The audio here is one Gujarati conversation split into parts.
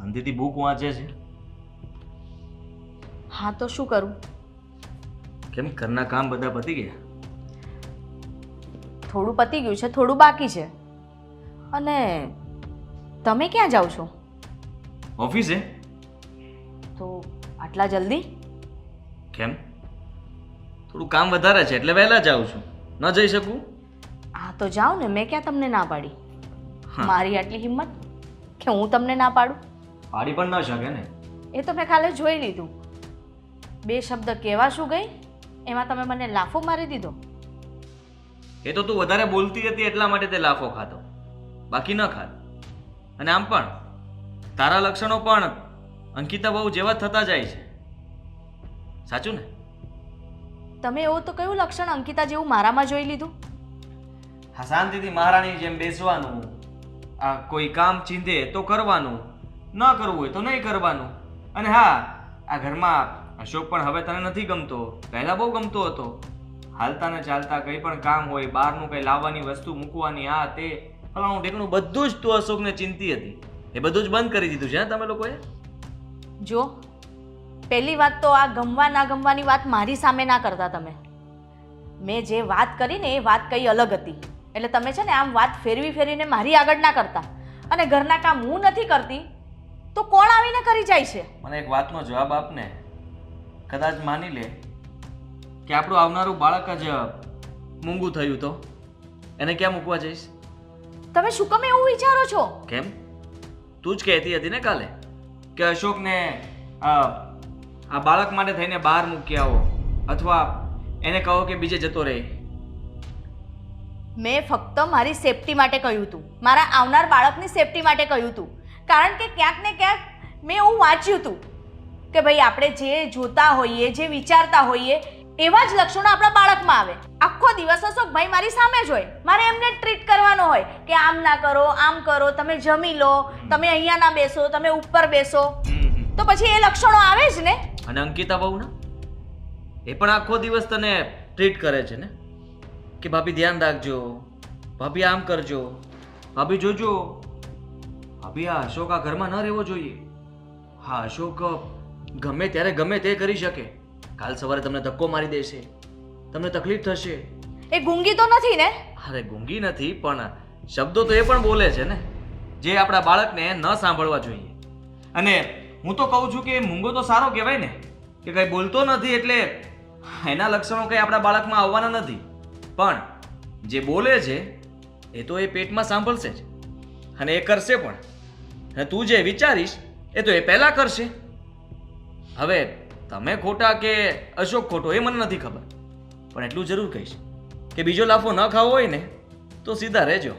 શાંતિથી બુક વાંચે છે? હા તો શું કરું? કેમ ઘરના કામ બધા પતી ગયા? થોડું પતી ગયું છે થોડું બાકી છે. અને તમે ક્યાં જાઓ છો? ઓફિસે? તો આટલા જલ્દી? કેમ? થોડું કામ વધારે છે એટલે વહેલા જાઉં છું. ન જઈ શકું? હા તો જાઓ ને મેં ક્યાં તમને ના પાડી? મારી આટલી હિંમત કે હું તમને ના પાડું? પાડી પણ ન શકે ને. એ તો મેં કાલે જોઈ લીધું. બે શબ્દ કહેવા શું ગઈ એમાં તમે મને લાફો મારી દીધો. એ તો તું વધારે બોલતી હતી એટલા માટે તે લાફો ખાતો બાકી ન ખાત અને આમ પણ તારા લક્ષણો પણ અંકિતા બહુ જેવા થતા જાય છે. સાચું ને? તમે એવું તો કયું લક્ષણ અંકિતા જેવું મારામાં જોઈ લીધું? હા શાંતિથી મહારાણી જેમ બેસવાનું આ કોઈ કામ ચીંધે તો કરવાનું. ન કરવું હોય તો નહીં કરવાનું. અને હા, આ ઘરમાં અશોક પણ હવે તને નથી ગમતો. પહેલાં બહુ ગમતો હતો. હાલતા ને ચાલતા કંઈ પણ કામ હોય, બહારનું કંઈ લાવવાની વસ્તુ મૂકવાની, આ તે ફલાણું ઢેકણું બધું જ તું અશોકને ચિંતી હતી. એ બધું જ બંધ કરી દીધું છે ને તમે લોકોએ? જો, પહેલી વાત તો આ ગમવા ના ગમવાની વાત મારી સામે ના કરતા તમે. મેં જે વાત કરી ને એ વાત કઈ અલગ હતી. એટલે તમે છે ને આમ વાત ફેરવી ફેરવીને મારી આગળ ના કરતા. અને ઘરના કામ હું નથી કરતી તો કોણ આવીને કરી જાય છે? મને એક વાતનો જવાબ આપને. કદાચ માની લે કે આપણું આવનારું બાળક જ મૂંગું થયું તો? એને ક્યાં મૂકવા જઈશ? તમે શું કમ એવું વિચારો છો? કેમ? તું જ કહેતી હતી ને કાલે કે અશોકને આ બાળક માટે થઈને બહાર મૂકી આવો અથવા એને કહો કે બીજે જતો રહે. મેં ફક્ત મારી સેફટી માટે કહ્યું હતું. મારા આવનાર બાળકની સેફટી માટે કહ્યું હતું. કારણ કે ક્યાંક ને ક્યાંક મેં એવું વાંચ્યું હતું કે ભાઈ આપણે જે જોતા હોઈએ જે વિચારતા હોઈએ એવા જ લક્ષણો આપણા બાળકમાં આવે. આખો દિવસ અશોકભાઈ મારી સામે જ હોય. મારે એમને ટ્રીટ કરવાનો હોય કે આમ ના કરો આમ કરો તમે જમી લો તમે અહીંયા ના બેસો તમે ઉપર બેસો. તો પછી એ લક્ષણો આવે જ ને? અને અંકિતા બહુ ના એ પણ આખો દિવસ તને ટ્રીટ કરે છે ને? કે ભાભી ધ્યાન રાખજો ભાભી આમ કરજો ભાભી જોજો. ભાભી આ અશોક આ ઘરમાં ન રહેવો જોઈએ. હા અશોક ગમે ત્યારે ગમે તે કરી શકે. કાલ સવારે તમને ધક્કો મારી દેશે. તમને તકલીફ થશે. એ ગુંગી તો નથી ને? અરે ગુંગી નથી પણ શબ્દો તો એ પણ બોલે છે ને. જે આપણા બાળકને ન સાંભળવા જોઈએ. અને હું તો કહું છું કે મૂંગો તો સારો કહેવાય ને. કે કંઈ બોલતો નથી એટલે એના લક્ષણો કંઈ આપણા બાળકમાં આવવાના નથી. પણ જે બોલે છે એ તો એ પેટમાં સાંભળશે જ. અને એ કરશે પણ. અને તું જે વિચારીશ, એ તો એ પહેલાં કરશે. હવે તમે ખોટા કે અશોક ખોટો, એ મને નથી ખબર. પણ એટલું જરૂર કહીશ કે બીજો લાફો ન ખાવો હોય ને, તો સીધા રહેજો.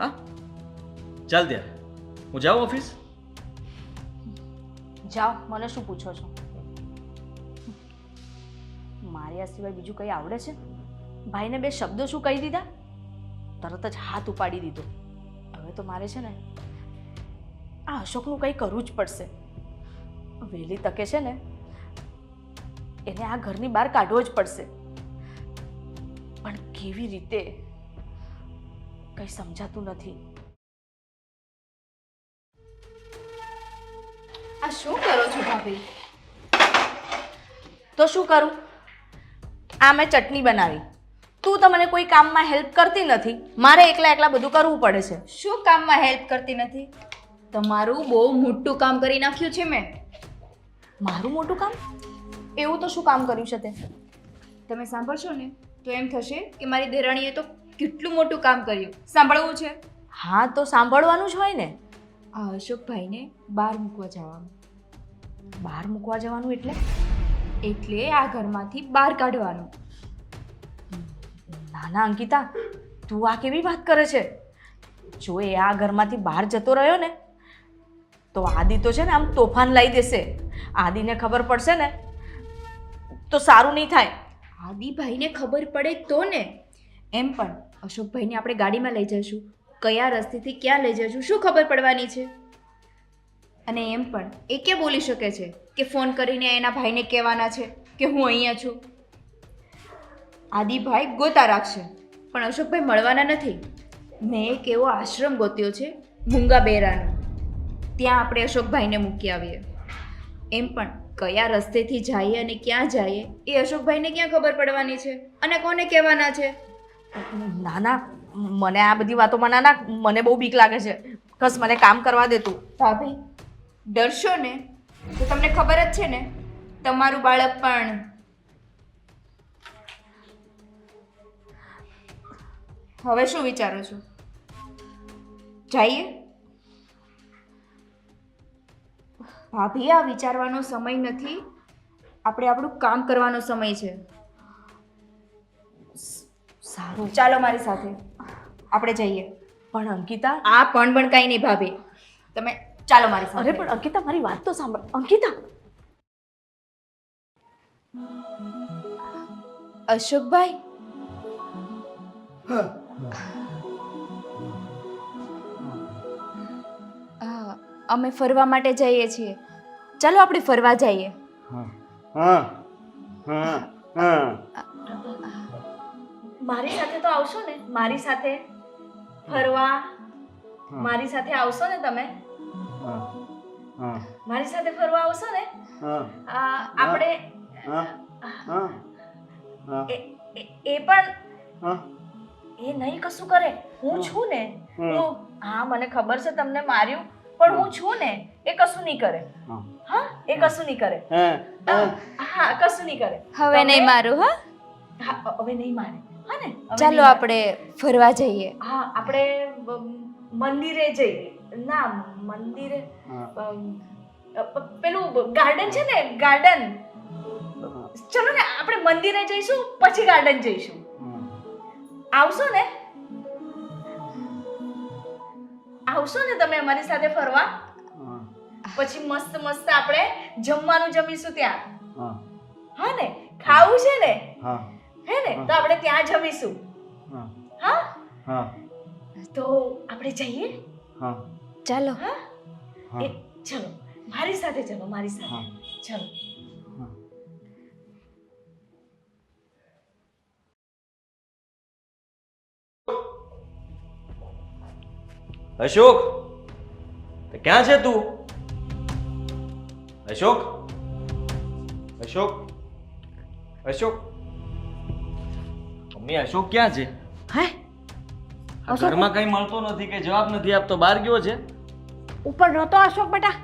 હા? ચાલ ત્યારે. હું જાઉં ઓફિસ? જાઓ, મને શું પૂછો છો? મારે આ સિવાય બીજું કંઈ આવડે છે? ભાઈને બે શબ્દો શું કહી દીધા? તરત જ હાથ ઉપાડી દીધો. હવે તો મારે છે ને આ અશોકનું કંઈ કરવું જ પડશે. વહેલી તકે છે ને એને આ ઘરની બહાર કાઢવો જ પડશે. પણ કેવી રીતે? કંઈ સમજાતું નથી. આ શું કરો છો ભાભી? તો શું કરું? આ મેં ચટણી બનાવી. તું તો મને કોઈ કામમાં હેલ્પ કરતી નથી. મારે એકલા એકલા બધું કરવું પડે છે. શું કામમાં હેલ્પ કરતી નથી? તમારું બહુ મોટું કામ કરી નાખ્યું છે મેં. મારું મોટું કામ? એવું તો શું કામ કર્યું છે તે? તમે સાંભળશો ને તો એમ થશે કે મારી દેરાણીએ તો કેટલું મોટું કામ કર્યું. સાંભળવું છે? હા તો સાંભળવાનું જ હોય ને. આ અશોકભાઈને બહાર મૂકવા જવાનું. બહાર મૂકવા જવાનું એટલે? એટલે આ ઘરમાંથી બહાર કાઢવાનું. ના ના અંકિતા તું આ કેવી વાત કરે છે? જો એ આ ઘરમાંથી બહાર જતો રહ્યો ને તો આદિ તો છે ને આમ તોફાન લાવી દેશે. આદિને ખબર પડશે ને તો સારું નહીં થાય. આદિભાઈને ખબર પડે તો ને? એમ પણ અશોકભાઈને આપણે ગાડીમાં લઈ જઈશું. કયા રસ્તેથી ક્યાં લઈ જઈશું શું ખબર પડવાની છે? અને એમ પણ એ કે બોલી શકે છે કે ફોન કરીને એના ભાઈને કહેવાના છે કે હું અહીંયા છું? આદિભાઈ ગોતા રાખશે. પણ અશોકભાઈ મળવાના નથી. મેં એક એવો આશ્રમ ગોત્યો છે મૂંગા બેરાનો. ત્યાં આપણે અશોકભાઈને મૂકી આવીએ. એમ પણ કયા રસ્તેથી જઈએ અને ક્યાં જઈએ એ અશોકભાઈને ક્યાં ખબર પડવાની છે? અને કોને કહેવાના છે? ના ના મને આ બધી વાતોમાં ના ના મને બહુ બીક લાગે છે. બસ મને કામ કરવા દે તું. ભાભી ડરશો ને? તો તમને ખબર જ છે ને તમારું બાળક પણ હવે શું વિચારો છો? જઈએ? ભાભી આ વિચારવાનો સમય નથી. આપણે આપણું કામ કરવાનો સમય છે. સારું. ચાલો મારી સાથે. આપણે જઈએ. પણ અંકિતા? આ પણ પણ કાંઈ નહીં ભાભી. તમે ચાલો મારી સાથે. અરે પણ અંકિતા મારી વાત તો સાંભળ. અંકિતા! અશોકભાઈ? હા, અમે ફરવા માટે જઈએ છીએ. ચાલો આપણે ફરવા જઈએ. હા હા હા. મારી સાથે તો આવશો ને? મારી સાથે ફરવા મારી સાથે આવશો ને તમે? હા હા. મારી સાથે ફરવા આવશો ને? આપણે હા હા. હા એ પણ હા. એ નહીં કશું કરે. હું છું ને હું. હા મને ખબર છે તમને માર્યું પણ હું છું ને એ કશું નહીં કરે. હા. હા એ કશું નહીં કરે. હા કશું નહીં કરે. હવે નહીં મારું હા? હવે નહીં મારે. હા ને ચાલો આપણે ફરવા જઈએ. હા આપણે મંદિરે જઈએ. ના મંદિરે પેલું ગાર્ડન છે ને ગાર્ડન ચલો ને આપણે મંદિરે જઈશું પછી ગાર્ડન જઈશું. આવશો ને આવશો ને તમે અમારી સાથે ફરવા? પછી મસ્ત મસ્ત આપણે જમવાનું જમીશું ત્યાં. હા. હા ને ખાવું છે ને? હે. ને તો આપણે ત્યાં જમીશું. હા. તો આપણે જઈએ? હા. ચાલો. હા? ચલો. મારી સાથે ચલો મારી સાથે. ચલો. અશોક ક્યાં છે તું? અશોક? અશોક? અશોક? મમ્મી અશોક ક્યાં છે? હે? ઘરમાં કઈ મળતો નથી કે જવાબ નથી આપતો બહાર ગયો છે? ઉપર નહોતો અશોક બેટા.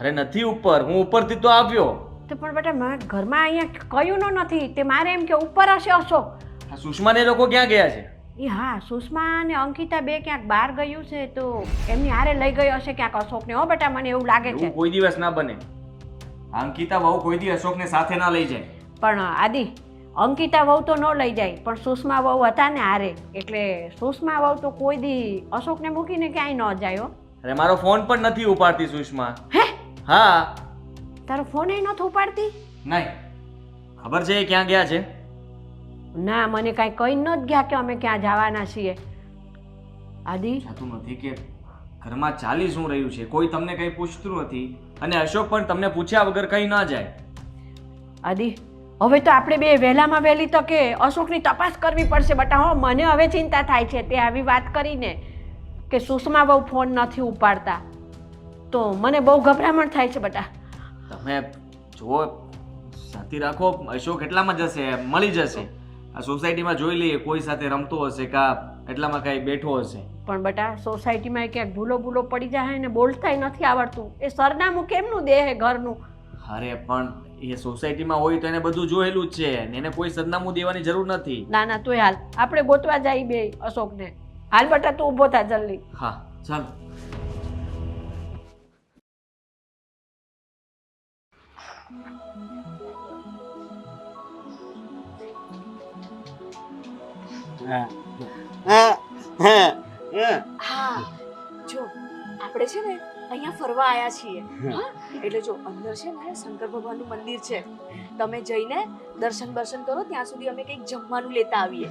અરે નથી ઉપર હું ઉપરથી તો આવ્યો. તો પણ બેટા મારા ઘરમાં અહીંયા કહ્યું ન નથી તે મારે એમ કે ઉપર હશે અશોક. આ સુષ્માને લોકો ક્યાં ગયા છે? એ હા સુષ્મા અને અંકિતા બે ક્યાંક બહાર ગયું છે તો એમની હારે લઈ ગયો હશે ક્યાંક અશોકને. હો બેટા મને એવું લાગે છે. એવું કોઈ દિવસ ના બને. અંકિતા બહુ કોઈ દી અશોકને સાથે ના લઈ જાય. પણ આદિ અંકિતા વહુ તો ન લઈ જાય પણ સુષ્મા વહુ હતા ને હારે. એટલે સુષ્મા વહુ તો કોઈ દી અશોકને મૂકીને ક્યાંય ન જાય હો. અરે મારો ફોન પણ નથી ઉપાડતી સુષ્મા. હે? હા. તારો ફોન એ નથી ઉપાડતી? નહીં. ખબર છે એ ક્યાં ગયા છે? ના મને કાંઈ કહી ન જ ગયા કે અમે ક્યાં જવાના છીએ. આદિ? થતું નથી કે ઘરમાં ચાલી શું રહ્યું છે? કોઈ તમને કંઈ પૂછતું નથી? અને અશોક પણ તમને પૂછ્યા વગર કંઈ ના જાય. આદિ હવે તો આપણે બે વહેલામાં વહેલી તકે અશોકની તપાસ કરવી પડશે બટા હો મને હવે ચિંતા થાય છે તે આવી વાત કરીને કે સુષ્મા બહુ ફોન નથી ઉપાડતા. તો મને બહુ ગભરામણ થાય છે બટા. તમે જુઓ સાથી રાખો અશોક એટલામાં જશે મળી જશે. આ સોસાયટીમાં જોઈ લઈએ કોઈ સાથે રમતો હશે કા એટલામાં કાંઈ બેઠો હશે. પણ બટા સોસાયટીમાં ક્યાંક ભૂલો ભૂલો પડી જાય ને બોલતાય નથી આવડતું. એ સરનામું કેમનું દે હે ઘરનું? અરે પણ એ સોસાયટીમાં હોય તો એને બધું જોયેલું જ છે ને એને કોઈ સરનામું દેવાની જરૂર નથી. ના ના તોય હાલ. આપણે ગોતવા જાય બે અશોકને. હાલ બટા તું ઊભો થા જલ્દી. હા ચાલો. હા. જો આપણે છે ને અહીંયા ફરવા આવ્યા છીએ. હા. એટલે જો અંદર છે ને શંકર ભગવાનનું મંદિર છે. તમે જઈને દર્શન દર્શન કરો ત્યાં સુધી અમે કંઈક જમવાનું લેતા આવીએ.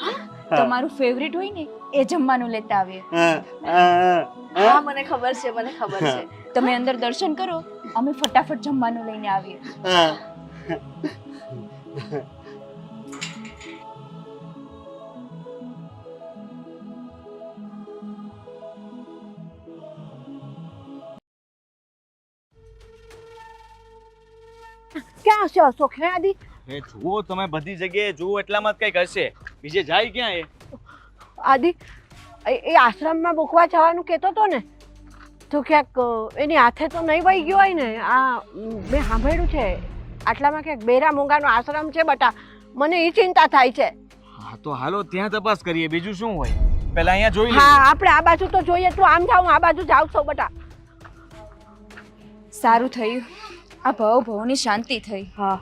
હા. તમારું ફેવરિટ હોય ને એ જમવાનું લેતા આવીએ. હા. મને ખબર છે મને ખબર છે. તમે અંદર દર્શન કરો અમે ફટાફટ જમવાનું લઈને આવીએ. ક્યાં હશે અશોક હે આદિ એ જુઓ તમે બધી જગ્યાએ જુઓ એટલામાં જ કંઈક હશે. બીજે જાય ક્યાં એ? આદિ એ એ આશ્રમમાં મૂકવા જવાનું કહેતો હતો ને? તો ક્યાંક એની હાથે તો નહીં વહી ગયો હોય ને? આ મેં સાંભળ્યું છે આટલામાં ક્યાંક બેરા મોંઘાનો આશ્રમ છે બટા મને એ ચિંતા થાય છે. હા તો હાલો ત્યાં તપાસ કરીએ બીજું શું હોય? પહેલા અહીંયા જોઈ હા આપણે આ બાજુ તો જોઈએ તું આમ જાઉં આ બાજુ જાવ છો બટા. સારું થયું. આ ભાવ ભાવની શાંતિ થઈ. હા.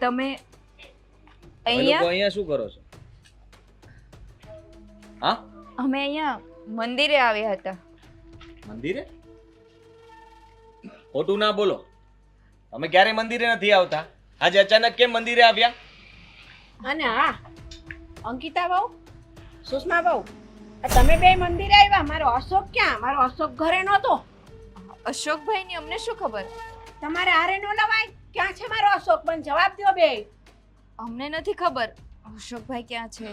તમે અહીંયા? અહીંયા શું કરો છો? હા? અમે અહીંયા મંદિરે આવ્યા હતા. મંદિરે? ખોટું ના બોલો. અમે ક્યારે મંદિરે નથી આવતા? આજે અચાનક કેમ મંદિરે આવ્યા? અને હા અંકિતા બહુ સુષ્મા બહુ. તમે બે મંદિરે આવ્યા? મારો અશોક ક્યાં? મારો અશોક ઘરે નહોતો. અશોકભાઈની અમને શું ખબર? તમારે આરે નો લવાય ક્યાં છે મારો અશોક? પણ જવાબ દો બે. અમને નથી ખબર. અશોકભાઈ ક્યાં છે?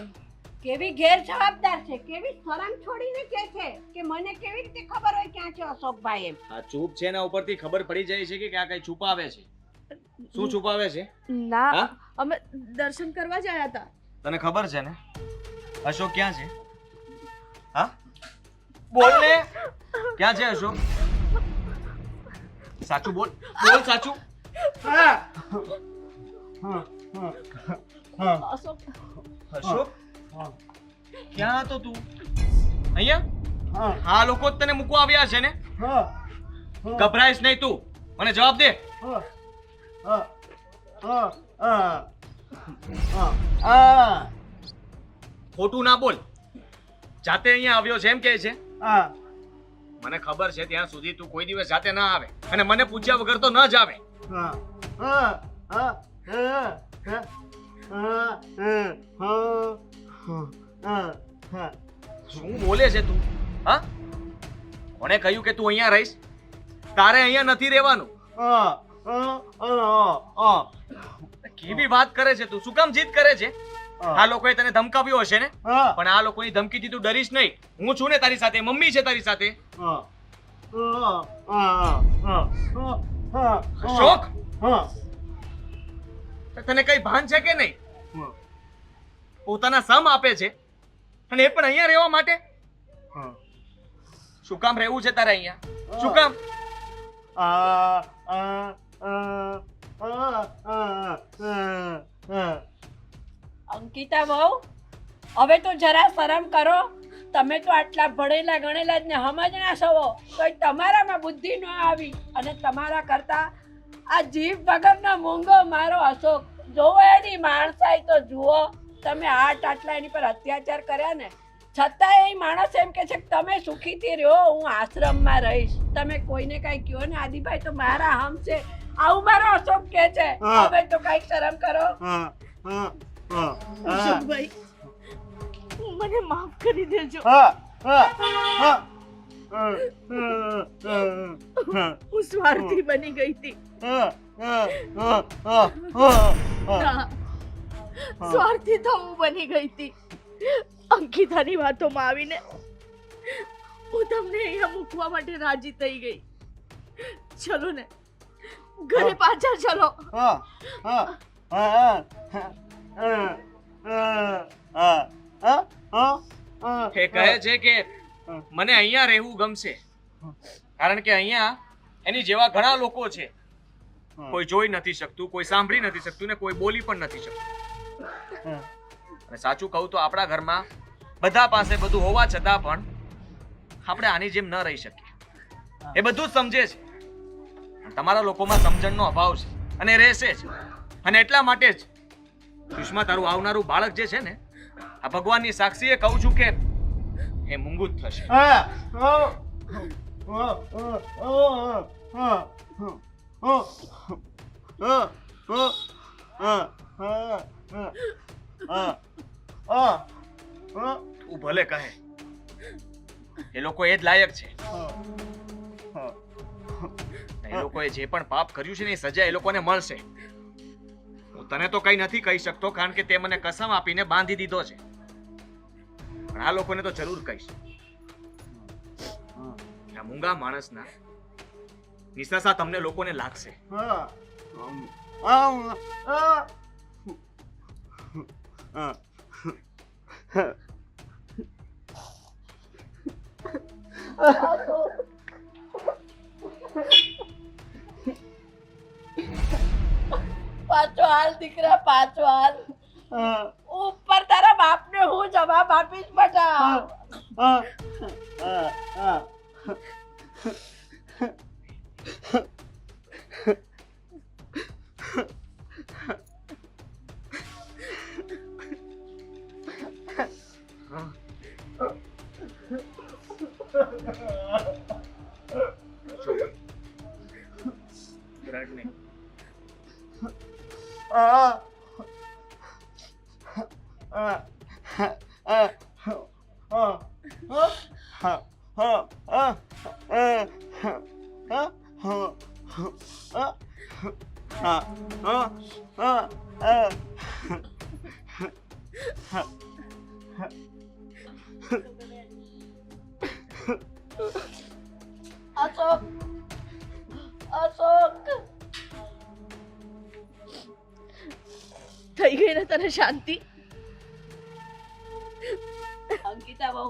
કેવી ગેર જવાબદાર છે? કેવી શરમ છોડીને કે છે? કે મને કેવી રીતે ખબર હોય ક્યાં છે અશોકભાઈ એમ? આ ચૂપ છે એના ઉપરથી ખબર પડી જાય છે કે ક્યાં કઈ છુપાવે છે. શું છુપાવે છે? ના હા? અમે દર્શન કરવા જ આવ્યા હતા. તને ખબર છે ને? અશોક ક્યાં છે? હા? બોલ ને ક્યાં છે અશોક? સાચું બોલ. બોલ સાચું. હા હા. અશોક. અશોક? હા. ક્યાં હતો તું? અહીંયા? હા. આ લોકો જ તને મૂકવા આવ્યા છે ને? હા. હા. ગભરાઈશ નહીં તું. મને જવાબ દે. હા. હા. હા. હા. હા. હા. ખોટું ના બોલ. જાતે અહીંયા આવ્યો છે એમ કહે છે હા મને ખબર છે ત્યાં સુધી તું કોઈ દિવસ જાતે ના આવે અને મને પૂછ્યા વગર તો ન જ આવે હા હા હા હા હા હા હા હા હા શું બોલે છે તું હા કોણે કહ્યું કે તું અહીંયા રહીશ તારે અહીંયા નથી રહેવાનું હા હા હા હા કેવી વાત કરે છે તું શું કામ જીદ કરે છે આ લોકોએ તને ધમકાવ્યો હશે ને? પણ આ લોકોની ધમકીથી તું ડરીશ નહીં. હું છું ને તારી સાથે મમ્મી છે તારી સાથે. હા. હા હા હા. હા અશોક? તને કઈ ભાન છે કે નહીં? પોતાના સમ આપે છે અને એ પણ અહીંયા રહેવા માટે? હા. શું કામ રહેવું છે તારે અહીંયા? શું કામ? આ આ આ આ આ અંકિતા બહુ. હવે તો જરા શરમ કરો. તમે તો આટલા ભણેલા ગણેલા જ ને સમજણા છો. તો તમારામાં બુદ્ધિ ન આવી અને તમારા કરતા આ જીભ વગરનો મૂંગો મારો અશોક. જોવો એની માણસાઈ તો જુઓ. તમે આટ આટલા એની પર અત્યાચાર કર્યા ને. છતાં એ માણસ એમ કે છે કે તમે સુખીથી રહ્યો હું આશ્રમમાં રહીશ. તમે કોઈને કાંઈ કહો ને આદિભાઈ તો મારા હમ છે. આવું મારો અશોક કે છે. હવે તો કાંઈક શરમ કરો. હા હા. હા અશોકભાઈ મને માફ કરી દેજો હા હા હા હા સ્વાર્થી બની ગઈ હતી સ્વાર્થી તો હું બની ગઈ હતી અંકિતાની વાતોમાં આવીને હું તમને અહીંયા મૂકવા માટે રાજી થઈ ગઈ ચલો ને ઘરે પાછા ચલો હા હા હા એ કહે છે કે મને અહીંયા રહેવું ગમશે. કારણ કે અહીંયા એની જેવા ઘણા લોકો છે. કોઈ જોઈ નથી શકતું કોઈ સાંભળી નથી શકતું ને કોઈ બોલી પણ નથી શકતું. અને સાચું કહું તો આપણા ઘરમાં બધા પાસે બધું હોવા છતાં પણ આપણે આની જેમ ન રહી શકીએ. એ બધું જ સમજે છે. તમારા લોકોમાં સમજણનો અભાવ છે. અને રહેશે જ. અને એટલા માટે જ સુષ્મા તારું આવનારું બાળક જે છે ને આ ભગવાનની સાક્ષીએ કહું છું કે એ મૂંગું જ થશે તું ભલે કહે એ લોકો એ જ લાયક છે એ લોકોએ જે પણ પાપ કર્યું છે ને એ સજા એ લોકોને મળશે તને તો કઈ નથી કહી શકતો, કારણ કે તે મને કસમ આપીને બાંધી દીધો છે. પણ આ લોકોને તો જરૂર કહીશ. મૂંગા માણસના નિશાસા તમને લોકોને લાગશે. હા આમ, આમ, આ. હા. પાછો હાલ દીકરા પાછો હાલ હા. ઉપર તારા બાપને હું જવાબ આપીશ બેટા આ. આ. આ. આ. હા. થઈ ગઈ ને તને શાંતિ? અંકિતા બહુ.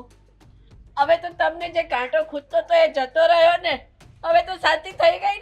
હવે તો તમને જે કાંટો ખૂટતો તો એ જતો રહ્યો ને. હવે તો શાંતિ થઈ ગઈ